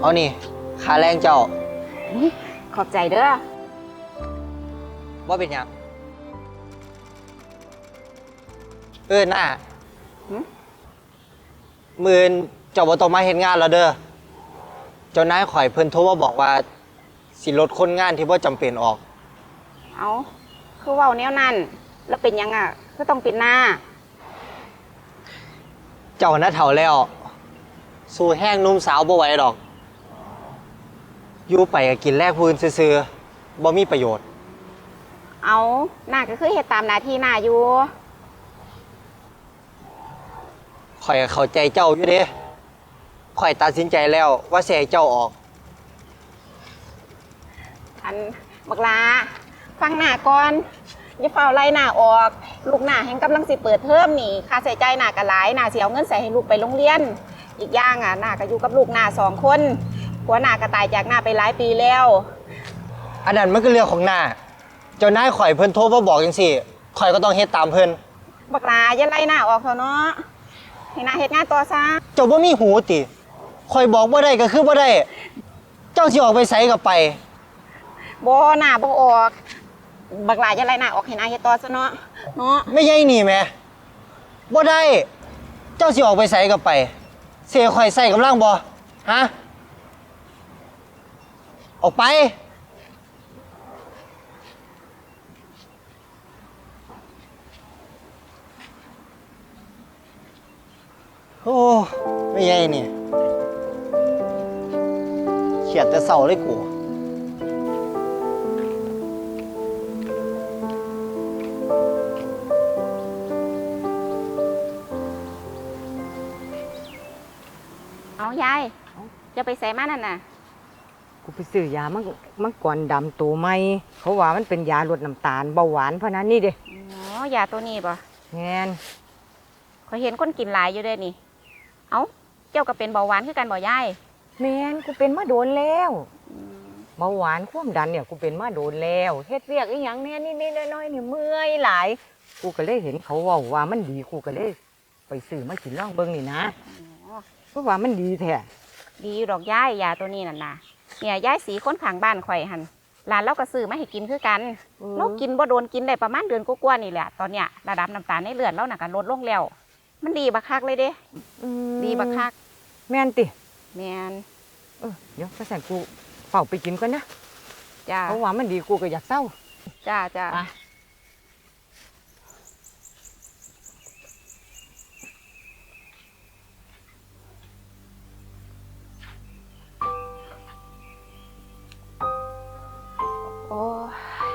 เอานี่ค่าแรงเจ้าขอบใจเด้อว่าเป็นหยังเออหน้าหึมือนเจ้าบ่ต้องมาเห็นงานแล้วเด้อเจ้านายข่อยเพิ่นโทรมาบอกว่า สิลดคนงานที่บ่จำเป็นออก เอาคือเว้าแนวนั้น แล้วเป็นหยังอะก็ต้องปิดหน้า เจ้าหน้าเฒ่าแล้ว สู้แห้งหนุ่มสาวบ่ไหวดอก อยู่ไปก็กินแลกพื้นซื่อๆบ่มีประโยชน์ เอาหน้าก็คือเฮ็ดตามหน้าที่หน้าอยู่ ข่อยก็เข้าใจเจ้าอยู่เด้ข่อยตัดสินใจแล้วว่าสิให้เจ้าออก อันบักลา ฟังหน้าก่อนอย่าเฝ้าไล่หน้าออก ลูกหน้าแห่งกำลังสิเปิดเทอมนี่ค่าใช้จ่ายหน้าก็หลายหน้าสิเอาเงินใส่ให้ลูกไปโรงเรียน อีกอย่างอะหน้าก็อยู่กับลูกหน้าสองคน ผัวหน้าก็ตายจากหน้าไปหลายปีแล้ว อันนั้นมันก็เรื่องของหน้า เจ้านายข่อยเพิ่นโทรมาบอกจังซี่ข่อยก็ต้องเฮ็ดตามเพิ่นบักลาอย่าไล่หน้าออกเถอะเนาะให้หน้าเฮ็ดงานต่อซะเจ้าบ่มีหูติข่อยบอกบ่ได้ก็คือบ่ได้ เจ้าสิออกไปไสก็ไป บ่หน้าบ่ออก บักหลาจะไล่หน้าออกให้หน้าเฮ็ดต่อซะเนาะเนาะไม่ใช่นี่แหม่บ่ได้ เจ้าสิออกไปไสก็ไป เสียข่อยใส่กำลังบ่ฮะ ออกไป โอ้ไม่ใช่นี่ยเขียดแต่เศร้าเลยกูเอายายจะไปใส่มานั่นน่ะ กูไปซื้อยามังมังกรดำตัวใหม่เขาว่ามันเป็นยาลดน้ำตาลเบาหวานเพราะนั้นนี่เด้อ๋อยาตัวนี้ป่ะแงนเขาเห็นคนกินหลายอยู่เด้นี่ เอาเจ้าก็เป็นเบาหวานคือกันบ่ยายแมนกูเป็นมาโดนแล้วเบาหวานความดันเนี่ยกูเป็นมาโดนแล้วเฮ็ดเวียกอีหยังเนี่ยนี่ๆน้อยๆนี่เมื่อยหลาย กูก็เลยเห็นเขาเว่าว่ามันดีกูก็เลย ไปซื้อมากินลองเบิ่งนี่นะเพราะว่ามันดีแท้ ดีอยู่ดอกยายยาตัวนี้นั่นน่ะเนี่ยยายสีคนข้างบ้านข่อยหันหลานเราก็ซื้อมาให้กินคือกันเรากินบ่โดนกินได้ประมาณเดือนกว่าๆนี่แหละ ตอนเนี้ยระดับน้ำตาลในเลือดเราน่ะก็ลดลงแล้ว มันดีบักคักเลยเด้อืมดีบักคัก แม่นติ แมนเออเดี๋ยวกระสันกูเฝ้าไปกินก่อนนะจ้าเพราะว่ามันดีกูก็อยากเศร้า จ้าจ้า โอ้ย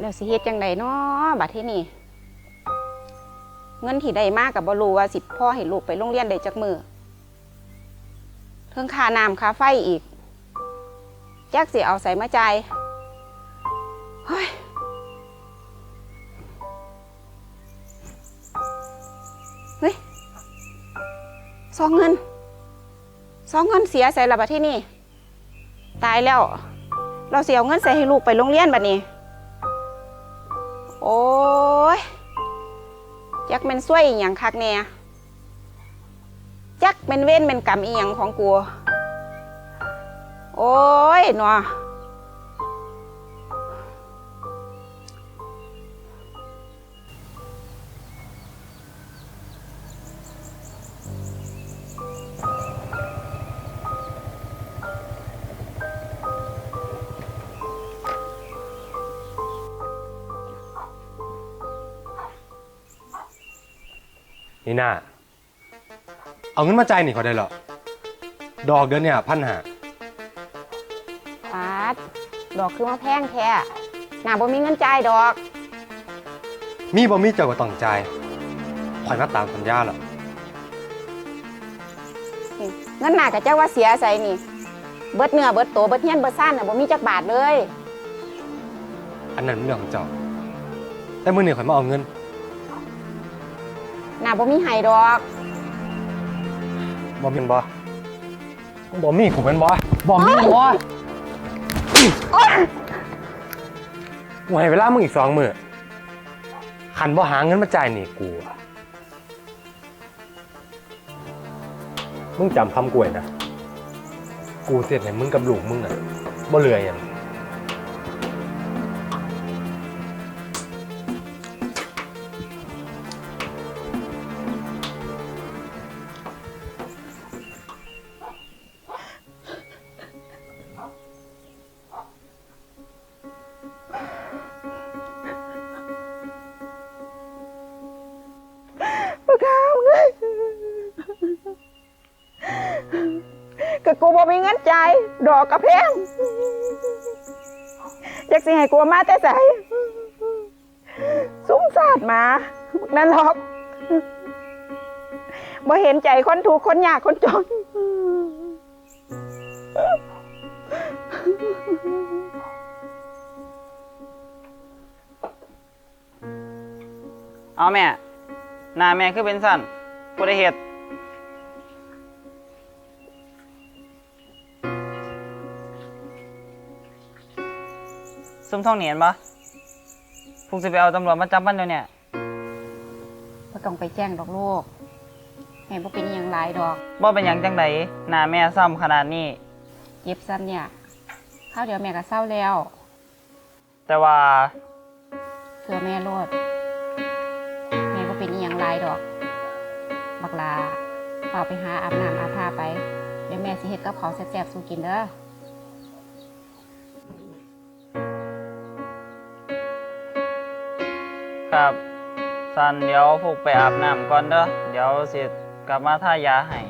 แล้วสิเฮ็ดจังไดเนาะบัดที่นี่ เงินที่ได้มากกับบ่รู้ว่าสิพ่อให้ลูกไปโรงเรียนได้จักมือเทิงค่าน้ำค่าไฟอีกจักสิเอาใส่มาจ่ายเฮ้ยเฮ้ยซองเงินซองเงินเสียใส่ละบัดที่นี่ ตายแล้ว เราเสียเอาเงินใส่ให้ลูกไปโรงเรียนบัดนี้ โอ้ยจักเป็นซวยอีหยังคักแน่จักเป็นเว้นเป็นกรรมอีหยังของกู โอ้ยหนอ นี่น่าเอาเงินมาจ่ายนี่เขาได้เหรอ ดอกเดือนเนี่ยพันหาปาดดอกคือมาแพงแท้หนาบ่มีเงินจ่ายดอก มีบ่มีเจ้าก็ต้องจ่ายข่อยมาตามสัญญาแล้วเงินหนากับเจ้าว่าเสียใส่นี่ เบิดเนื้อเบิดโตวเบิดเฮียนเบิดซ่านน่ะบ่มีจักบาทเลย อันนั้นเป็นเรื่องของเจ้า แต่มื้อนี้ข่อยมาเอาเงินห นาบ่มีให้ดอกบ่มีบ่บ่มีกูเป็นบ่บ่มีบ่กูให้เวลามึงอีกสองมื้อคันบ่หาเงินมาจ่ายหนี่กูอะมึงจำคำกูไว้นะ กูเสร็จเนี่ยมึงกับลูกมึงอะบ่เหลืออย่าง ดอกกระแพงอยากสิให้กูเอามาแต่ใสสุ้มสาดหมานั่นหรอกบ่เห็นใจคนถูกคนยากคนจนเอาแม่หน้าแม่คือเป็นสั้นบ่ได้เฮ็ด ซุ่มท่องเหนียนปะพวกจะไปเอาตำรวจมาจับมันเดี๋ยวเนี้บ่ต้องไปแจ้งดอกลูกแม่บ่เป็นอหย่างหลายดอกบ่เป็นหยังจังไดหน้าแม่ซ้ำขนาดนี้เจ็บซ้ำเนี่ยข้าวเดียวแม่ก็เศร้าแล้วแต่ว่าเพื่อแม่โลดแม่บ่เป็นอหย่างหลายดอก บักลาเปล่าไปหาอาบน้ำอาบท่าไปเดี๋ยวแม่สิเฮ็ดกับข้าวแซ่บๆสู่กินเด้อ ครับสันเดี๋ยวพวกไปอาบน้ำก่อนเด้อเดี๋ยวสิกลับมาท่ายาให้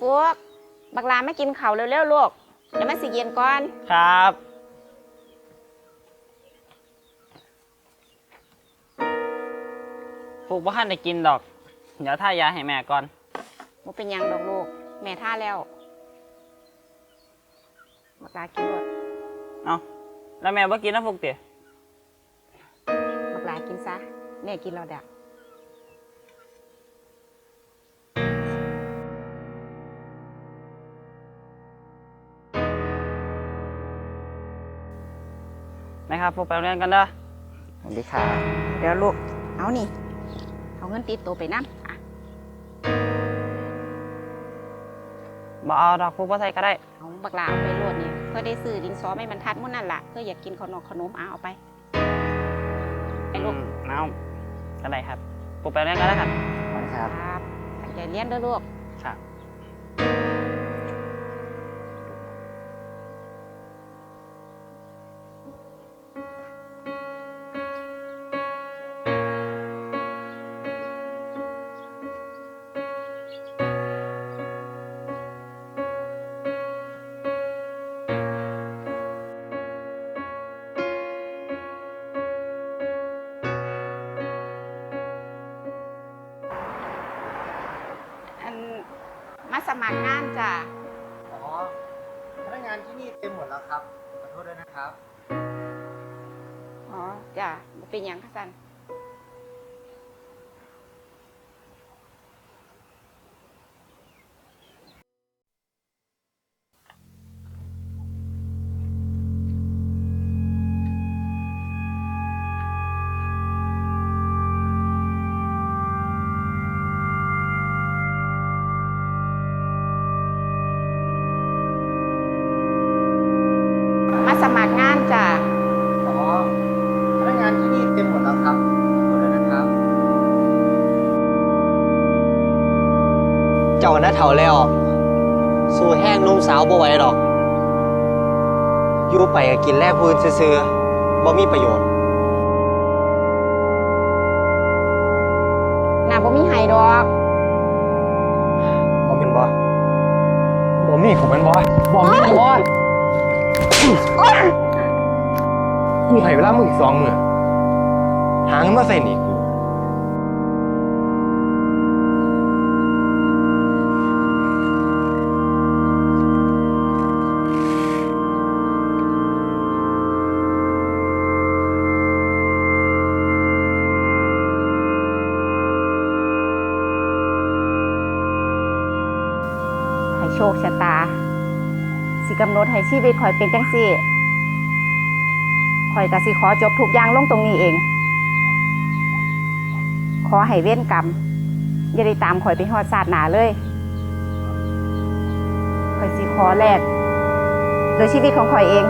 พวก บักลาไม่กินข้าวเร็วๆลูกเดี๋ยวมันสิเย็นก่อน ครับพวกบ่ทันได้กินดอก เดี๋ยวท่ายาให้แม่ก่อน บ่เป็นหยังดอกลูก แม่ท่าแล้วบักลากินรดเอาแล้วแม่บ่กินนะพวกเตี๋ยบักลากินซะ แม่กินแล้วเด้อ นะครับพวกไปโรงเรียนกันเด้อสวัสดีค่ะ เดี๋ยวลูก เอานี่ เอาเงินติดตัวไปน้ำอะบ่เอาดอกพวกบ่ใส่ก็ได้ เอาบักลาเอาไปรวดนี่เพื่อได้ซื้อดินสอไม่บรรทัดมุ่นนั่นละเพื่ออยากกินขนมขนมเอาเอาไป ไปลูกเอาก็ได้ครับพวกไปโรงเรียนกันแล้วครับครับครับตั้งใจเรียนเด้อลูก มาสมัครงานจ้ะ อ๋อพนักงานที่นี่เต็มหมดแล้วครับ ขอโทษด้วยนะครับ อ๋อจ้ะบ่เป็นหยังค่ะสัน เจ้าหน้าเถ่าแล้ว สู้แห้งนุ่มสาวบ่ไหวหรอก อยู่ไปก็กินแลกพื้นซื่อๆบ่มีประโยชน์น่าบ่มีไห้ดอก บ่เป็นบ่บ่มีของมันบ่บ่มีบ่กูให้เวลามึงอีกสองมื้อหาเงินมาใส่หนี้ ชีวิตข่อยเป็นจังซี่ข่อยกะสิขอจบทุกอย่างลงตรงนี้เอง ขอให้เว้นกรรมอย่าได้ตามข่อยไปหอดศาสตร์หนาเลยข่อยสิขอแลกโดยชีวิตของข่อยเอง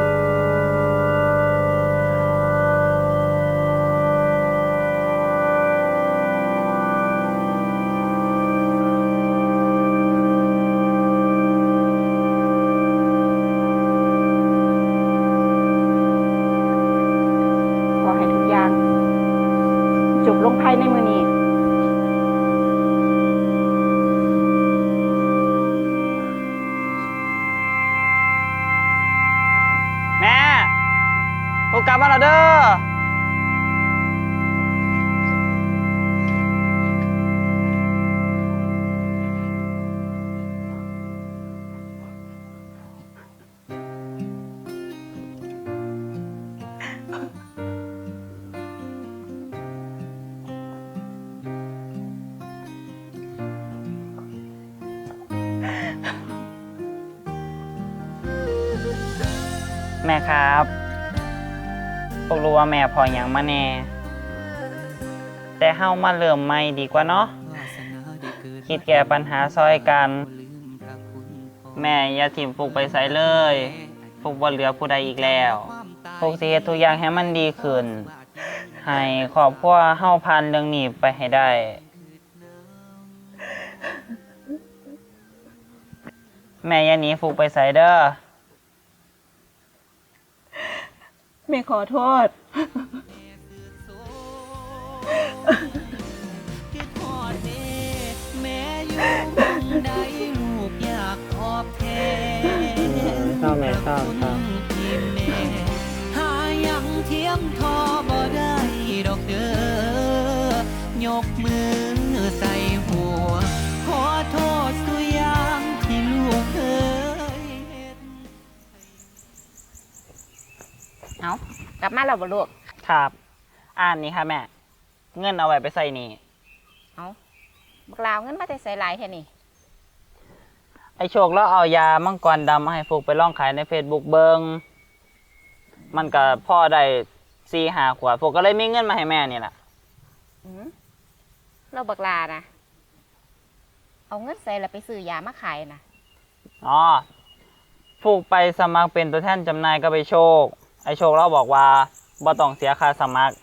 ภายในมือนี้ ม่ครับพวกรู้ว่าแม่พออย่างมาแน่ แต่เฮามาเริ่มใหม่ดีกว่าเนาะคิดแก้ปัญหาซอยกัน แม่อย่าถิ่มฟุกไปใส่เลยฟุกบ่เหลือผู้ใดอีกแล้วฟุกสิเฮ็ดทุกอย่างให้มันดีขึ้น ให้ครอบครัวเฮาผ่านเรื่องนี้ไปให้ได้แม่อย่าหนีฟุกไปใส่เด้อ แม่ขอโทษ คิดฮอดเด้แม่อยู่หม้องใดลูกอยากตอบแทนชอบแม่ชอบชอบที่ กลับมาแล้วบ่ลูกครับ อ่านนี้ค่ะแม่ เงินเอาไว้ไปใส่นี่ เอาบักลาวเงินมาแต่ใส่หลายแค่นี้ไอโชคแล้วเอายามังกรดำมาให้ฟุกไปล่องขายใน Facebook เบิงมันก็พ่อได้ซีหาขวดฟุกก็เลยมีเงินมาให้แม่นี่แหละอืมเราบักลานะเอาเงินใส่แล้วไปซื้อยามาขายนะอ๋อฟุกไปสมัครเป็นตัวแทนจำหน่ายก็ไปโชค ไอโชคเราบอกว่าบ่ต้องเสียค่าสมัคร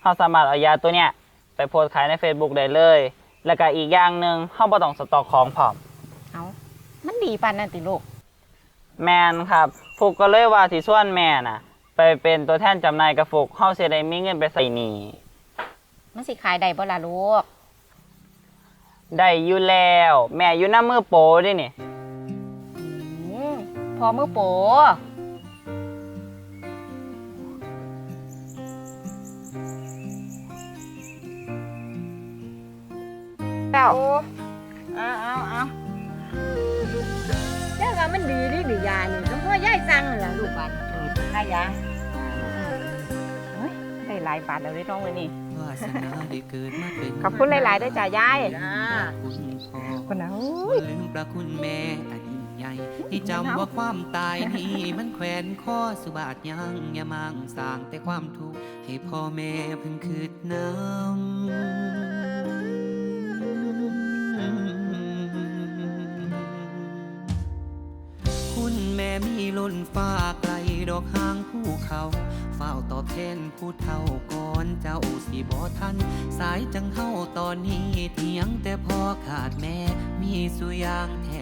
เขาสามารถเอายาตัวเนี้ยไปโพสต์ขายใน Facebook ได้เลย แล้วก็อีกอย่างหนึ่งเขาบ่ต้องสต็อกของพร้อมเอามันดีปานนั่นติลูกแมนครับฟุกก็เลยว่าที่ส่วนแม่น่ะ ไปเป็นตัวแทนจำหน่ายกับฟุกเฮาสิได้มีเงินไปใส่หนี้มันสิขายได้บ่ล่ะลูก ได้อยู่แล้ว แม่อยู่หน้ามือโปเด้วยนี่ อืมพอมือโป แล้วเอาเอาเอาเจ้าว่ามันดีดีดียานี่ต้องพ่อยายสั่งนั่นล่ะลูกบันให้ยาเฮ้ยได้หลายบาทแล้วได้น้องเลยนี่ วาสนาได้เกิดมาเป็นขอบคุณหลายๆด้วยจ้ะยาย จ้า คุณพ่อ คนนะบ่ลืมประคุณแม่อันยิ่งใหญ่ ที่จำว่าความตายนี้มันแขวนข้อสุบาทยังอย่ามั่งสร้างแต่ความทุกข์ให้พ่อแม่เพิ่งคืดน้ำ ล้นฟ้าไกลดอกหางภูเขาเฝ้าตอบแทนผู้เฒ่าก่อนเจ้าสิบ่ทัน สายจังเฮาตอนนี้เถียงแต่พอขาดแม่มีสุยางแท้